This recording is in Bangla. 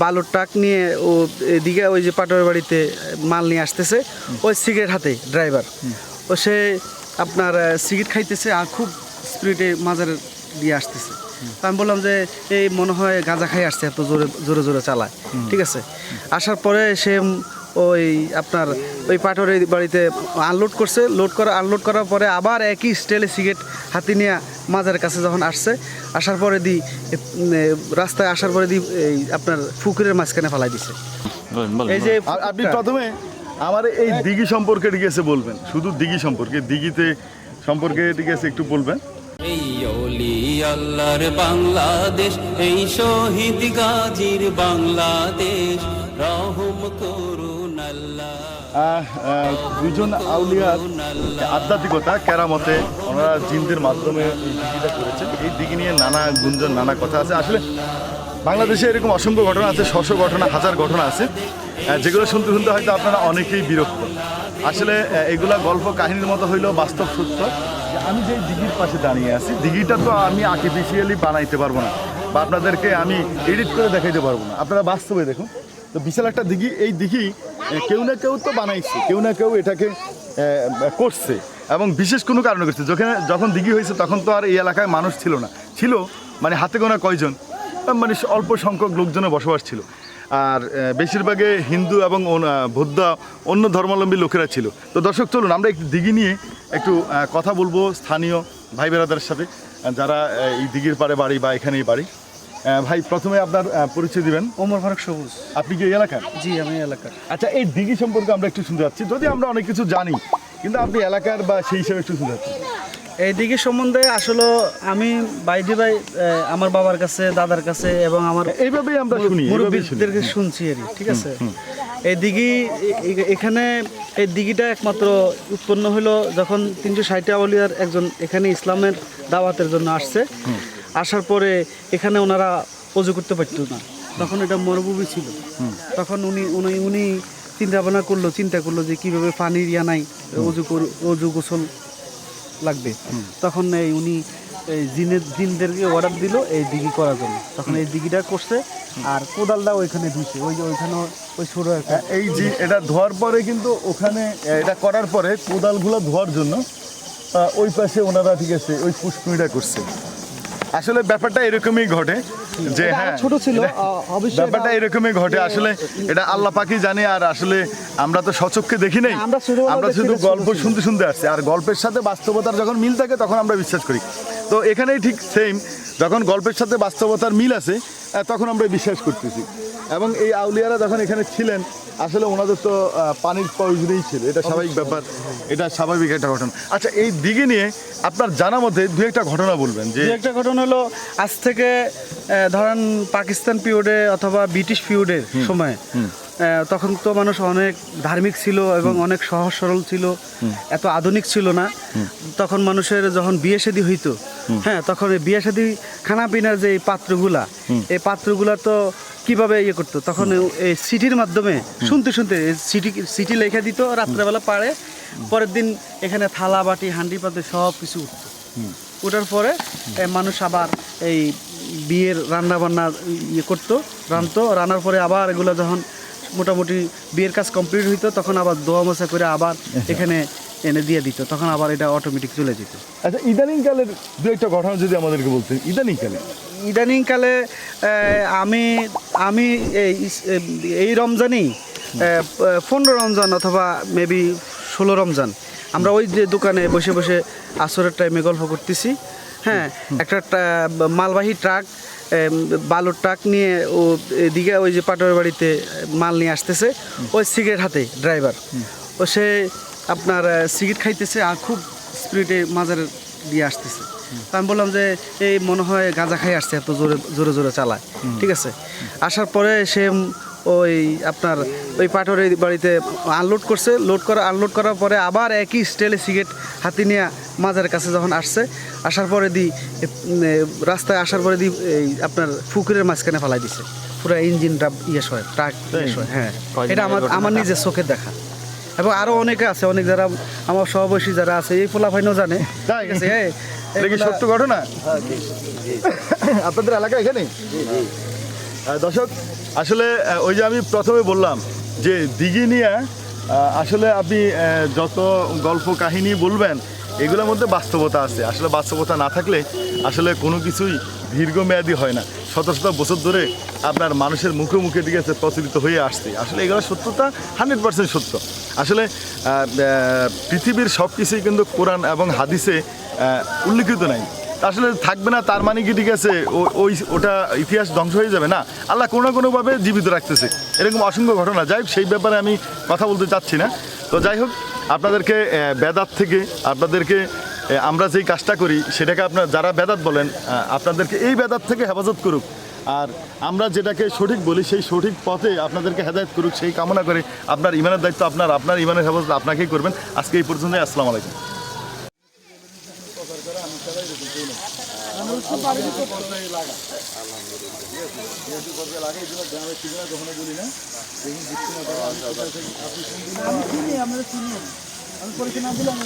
বালুর ট্রাক নিয়ে ও এদিকে ওই যে পাটোয়ার বাড়িতে মাল নিয়ে আসতেছে, ওই সিগারেট হাতে ড্রাইভার। ও সে আপনার সিগারেট খাইতেছে আর খুব স্পিডে মাজার দিয়ে আসতেছে। আমি বললাম যে, এই মনে হয় গাঁজা খাই আসছে, এত জোরে জোরে জোরে চালায়। ঠিক আছে? আসার পরে সে ওই আপনার ওই পাটোয়ারের বাড়িতে আনলোড করছে। লোড করা আনলোড করার পরে আবার একই স্টাইলে সিগারেট হাতি নিয়ে মাজারের কাছে যখন আসছে আসার পরে দি রাস্তায় আসার পরে দি এই আপনার পুকুরের মাঝখানে ফেলাই দিছে। এই যে আপনি প্রথমে আমার এই দিঘি সম্পর্কে ঠিক আছে বলবেন। শুধু দিঘি সম্পর্কে দিঘিতে সম্পর্কে ঠিক আছে একটু বলবেন। এই অলি আল্লাহর বাংলাদেশ এই শহীদ গাজীর বাংলাদেশ রহম আহ, দুজন আউলিয়ার আধ্যাত্মিকতা, কেরামতে ওনারা জিনদের মাধ্যমে দিঘিটা করেছেন। এই দিঘি নিয়ে নানা গুঞ্জন, নানা কথা আছে। আসলে বাংলাদেশে এরকম অসংখ্য ঘটনা আছে, শশ ঘটনা, হাজার ঘটনা আছে। যেগুলো শুনতে শুনতে হয়তো আপনারা অনেকেই বিরক্ত। আসলে এগুলা গল্প কাহিনীর মতো হইলেও বাস্তব সত্য। আমি যে দিঘির পাশে দাঁড়িয়ে আছি, দিঘিটা তো আমি আর্টিফিশিয়ালি বানাইতে পারব না, বা আপনাদেরকে আমি এডিট করে দেখাইতে পারব না। আপনারা বাস্তবে দেখুন। তো বিশাল একটা দিঘি, এই দিঘি কেউ না কেউ তো বানাইছে, কেউ না কেউ এটাকে করছে এবং বিশেষ কোনো কারণে করছে। যখন যখন দিঘি হয়েছে তখন তো আর এই এলাকায় মানুষ ছিল না। ছিল মানে হাতে গোনা কয়জন? মানে অল্প সংখ্যক লোকজনের বসবাস ছিল। আর বেশিরভাগে হিন্দু এবং বৌদ্ধ, অন্য ধর্মাবলম্বী লোকেরা ছিল। তো দর্শক, চলুন, আমরা একটু দিঘি নিয়ে একটু কথা বলব স্থানীয় ভাই বেরাদারের সাথে যারা এই দিঘির পাড়ে বাড়ি বা এখানেই বাড়ি। ভাই প্রথমে আপনার পরিচয় দিবেন। ওমর ফারুক সবুজ। আপনি কি এই এলাকার? জি আমি এলাকার। আচ্ছা এই দিঘি সম্পর্কে আমরা একটু শুনতে যাচ্ছি যদি আমরা অনেক কিছু জানি কিন্তু আপনি এলাকার বা সেই হিসাবে একটু শুনতে যাচ্ছি এই দিকে সম্বন্ধে আসলে আমি বাইদি ভাই আমার বাবার কাছে দাদার কাছে এবং আমার এইভাবেই আমরা শুনি মুরব্বীদেরকে শুনছি আর ঠিক আছে? এই দিঘি এখানে এই দিঘিটা একমাত্র উৎপন্ন হলো যখন তিনশো ষাট আউলিয়ার একজন এখানে ইসলামের দাওয়াতের জন্য আসছে। আসার পরে এখানে ওনারা অজু করতে পারতো না। তখন এটা মরুভূমি ছিল। তখন উনি উনি উনি চিন্তা ভাবনা করল চিন্তা করল যে কীভাবে পানির ইয়া নাই অজু অজু গোসল লাগবে। তখন এই উনি এই জিনের জিনদেরকে অর্ডার দিল এই দিঘি করার জন্য। তখন এই দিঘিটা করছে আর কোদালটা ওইখানে ধুইছে। ওই যে ওইখানে ওই ছোট একটা এই যে এটা ধোয়ার পরে কিন্তু ওখানে এটা করার পরে কোদালগুলো ধোয়ার জন্য ওই পাশে ওনারা ঠিক আছে ওই পুষ্কুনিটা করছে। আসলে ব্যাপারটা এরকমই ঘটে যে হ্যাঁ ছোট ছিল, অবশ্যই ব্যাপারটা এরকমই ঘটে। আসলে এটা আল্লাহ পাকি জানে আর আসলে আমরা তো সচক্ষে দেখি নাই। আমরা শুধু গল্প শুনতে শুনতে আসছি। আর গল্পের সাথে বাস্তবতার যখন মিল থাকে তখন আমরা বিশ্বাস করি। তো এখানেই ঠিক সেম যখন গল্পের সাথে বাস্তবতার মিল আছে তখন আমরা বিশ্বাস করতেছি। এবং এই আউলিয়ারা যখন এখানে ছিলেন আসলে ওনাদের তো পানির প্রয়োজনই ছিল। এটা স্বাভাবিক ব্যাপার। এটা স্বাভাবিক একটা ঘটনা। আচ্ছা এই দিকে নিয়ে আপনার জানা মতে দু একটা ঘটনা বলবেন যে একটা ঘটনা হলো আজ থেকে ধরেন পাকিস্তান পিরিয়ডে অথবা ব্রিটিশ পিরিয়ডের সময় তখন তো মানুষ অনেক ধার্মিক ছিল এবং অনেক সহজ সরল ছিল এত আধুনিক ছিল না। তখন মানুষের যখন বিয়ে শাদী হইতো হ্যাঁ তখন এই বিয়ে শাদী খানা পিনার যে এই পাত্রগুলা এই পাত্রগুলা তো কীভাবে ইয়ে করতো? তখন এই সিটির মাধ্যমে শুনতে শুনতে সিটি সিটি লেখা দিত রাত্রেবেলা পাড়ে। পরের দিন এখানে থালা বাটি হান্ডি পাতে সব কিছু উঠতো। ওঠার পরে মানুষ আবার এই বিয়ের রান্না বান্না ইয়ে করতো রানতো রান্নার পরে আবার এগুলো যখন মোটামুটি বিয়ের কাজ কমপ্লিট হইতো তখন আবার দোয়া মোছা করে আবার এখানে এনে দিয়ে দিত তখন আবার এটা অটোমেটিক চলে যেত। আচ্ছা ইদানিং কালের দু একটা ঘটনা যদি আমাদেরকে বলতেন ইদানিং কালে ইদানিং কালে আমি আমি এই রমজানই পনেরো রমজান অথবা মেবি ষোলো রমজান আমরা ওই যে দোকানে বসে বসে আসরের টাইমে গল্প করতেছি। হ্যাঁ একটা মালবাহী ট্রাক বালুর ট্রাক নিয়ে ও এদিকে ওই যে পাটোয়ার বাড়িতে মাল নিয়ে আসতেছে ওই সিগারেট হাতে ড্রাইভার। ও সে আপনার সিগারেট খাইতেছে আর খুব স্পিডে মাজার দিয়ে আসতেছে। তো আমি বললাম যে এই মনে হয় গাঁজা খাই আসছে এত জোরে জোরে জোরে চালায়। ঠিক আছে? আসার পরে সে ওই আপনার ওই পাটোয়ারের বাড়িতে আনলোড করছে। লোড করা আনলোড করার পরে আবার একই স্টাইলে সিগারেট হাতে নিয়ে মাজারের কাছে যখন আসছে আসার পরে দি রাস্তায় আসার পরে দি এই আপনার পুকুরের মাঝখানে ফেলাই দিছে। পুরো ইঞ্জিনটা ইয়ে হয় ট্রাক ইয়ে হয়। হ্যাঁ এটা আমার আমার নিজের চোখে দেখা। এবং আরও অনেকে আছে অনেক যারা আমার সহবাসী যারা আছে এই পোলা ভাইনও জানে। ঠিক আছে এই- এটা কি সত্য ঘটনা? আপনাদের এলাকা এখানে? দর্শক আসলে ওই যে আমি প্রথমে বললাম যে দিঘি নিয়ে আসলে আপনি যত গল্প কাহিনী বলবেন এগুলোর মধ্যে বাস্তবতা আছে। আসলে বাস্তবতা না থাকলে আসলে কোনো কিছুই দীর্ঘমেয়াদী হয় না। শত শত বছর ধরে আপনার মানুষের মুখে মুখে দিকে প্রচলিত হয়ে আসছে। আসলে এগুলো সত্যতা হান্ড্রেড পার্সেন্ট সত্য। আসলে পৃথিবীর সব কিছুই কিন্তু কোরআন এবং হাদিসে উল্লিখিত নাই। আসলে থাকবে না, তার মানে কি ঠিক আছে? ওই, ওটা ইতিহাস ধ্বংস হয়ে যাবে না। আল্লাহ কোনো না কোনোভাবে জীবিত রাখতেছে। এরকম অসংখ্য ঘটনা। যাই সেই ব্যাপারে আমি কথা বলতে চাচ্ছি না। তো যাই হোক, আপনাদেরকে বেদাত থেকে আপনাদেরকে আমরা যেই কাজটা করি, সেটাকে আপনার, যারা বেদাত বলেন আপনাদেরকে এই বেদাত থেকে হেফাজত করুক। আর আমরা যেটাকে সঠিক বলি, সেই সঠিক পথে আপনাদেরকে হেদায়ত করুক, সেই কামনা করে আপনার ইমানের দায়িত্ব আপনার আপনার ইমানের হেফাজত আপনাকেই করবেন। আজকে এই পর্যন্ত আসসালামু আলাইকুম। আমি চিনি আমরা চিনি আমি পরীক্ষা না দিলাম